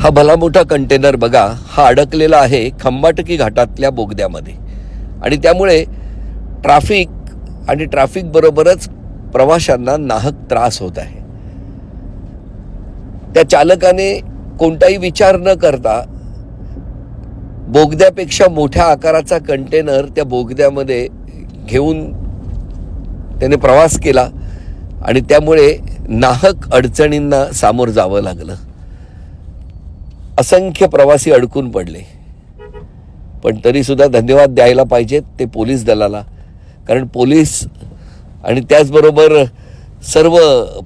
हा भला मोठा कंटेनर बघा हा अडकलेला आहे खंबाटकी घाटातल्या बोगद्यामध्ये. आणि त्यामुळे ट्राफिक आणि ट्राफिक बरोबरच प्रवाशांना नाहक त्रास होत आहे. त्या चालकाने कोणताही विचार न करता बोगद्यापेक्षा मोठ्या आकाराचा कंटेनर त्या बोगद्यामध्ये घेऊन त्याने प्रवास केला आणि त्यामुळे नाहक अडचणींना सामोरं जावं लागलं. असंख्य प्रवासी अडकून पडले. पण तरीसुद्धा धन्यवाद द्यायला पाहिजेत ते पोलीस दलाला. कारण पोलीस आणि त्याचबरोबर सर्व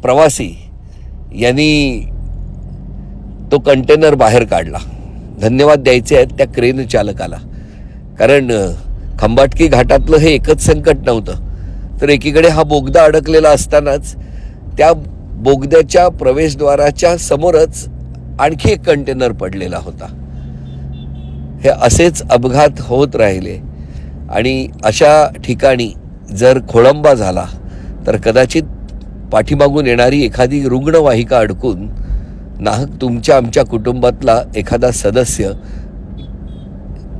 प्रवासी यांनी तो कंटेनर बाहेर काढला. धन्यवाद द्यायचे आहेत त्या क्रेन चालकाला. कारण खंबाटकी घाटातलं हे एकच संकट नव्हतं. तर एकीकडे हा बोगदा अडकलेला असतानाच त्या बोगद्याच्या प्रवेशद्वाराच्या समोरच आणखी एक कंटेनर पडलेला होता. हे असेच अपघात होत राहिले आणि अशा ठिकाणी जर खोळंबा झाला तर कदाचित पाठीमागून येणारी एखादी रुग्णवाहिका अडकून नाहक तुमच्या आमच्या कुटुंबातला एखादा सदस्य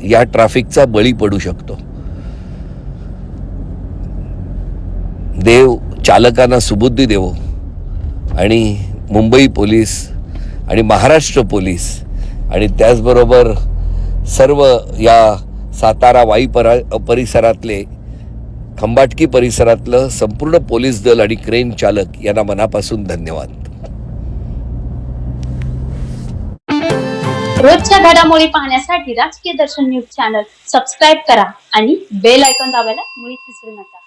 या ट्रॅफिकचा बळी पडू शकतो. देव चालकांना सुबुद्धी देवो आणि मुंबई पोलीस आणि महाराष्ट्र पोलीस. आणि त्याचबरोबर सर्व या सातारा वाई परा परिसरातले खंबाटकी परिसरातलं संपूर्ण पोलीस दल आणि क्रेन चालक यांना मनापासून धन्यवाद. रोजच्या घडामोडी पाहण्यासाठी राजकीय दर्शन न्यूज चॅनल सबस्क्राईब करा आणि बेल आयकॉन दाबायला मुळीच विसरू नका.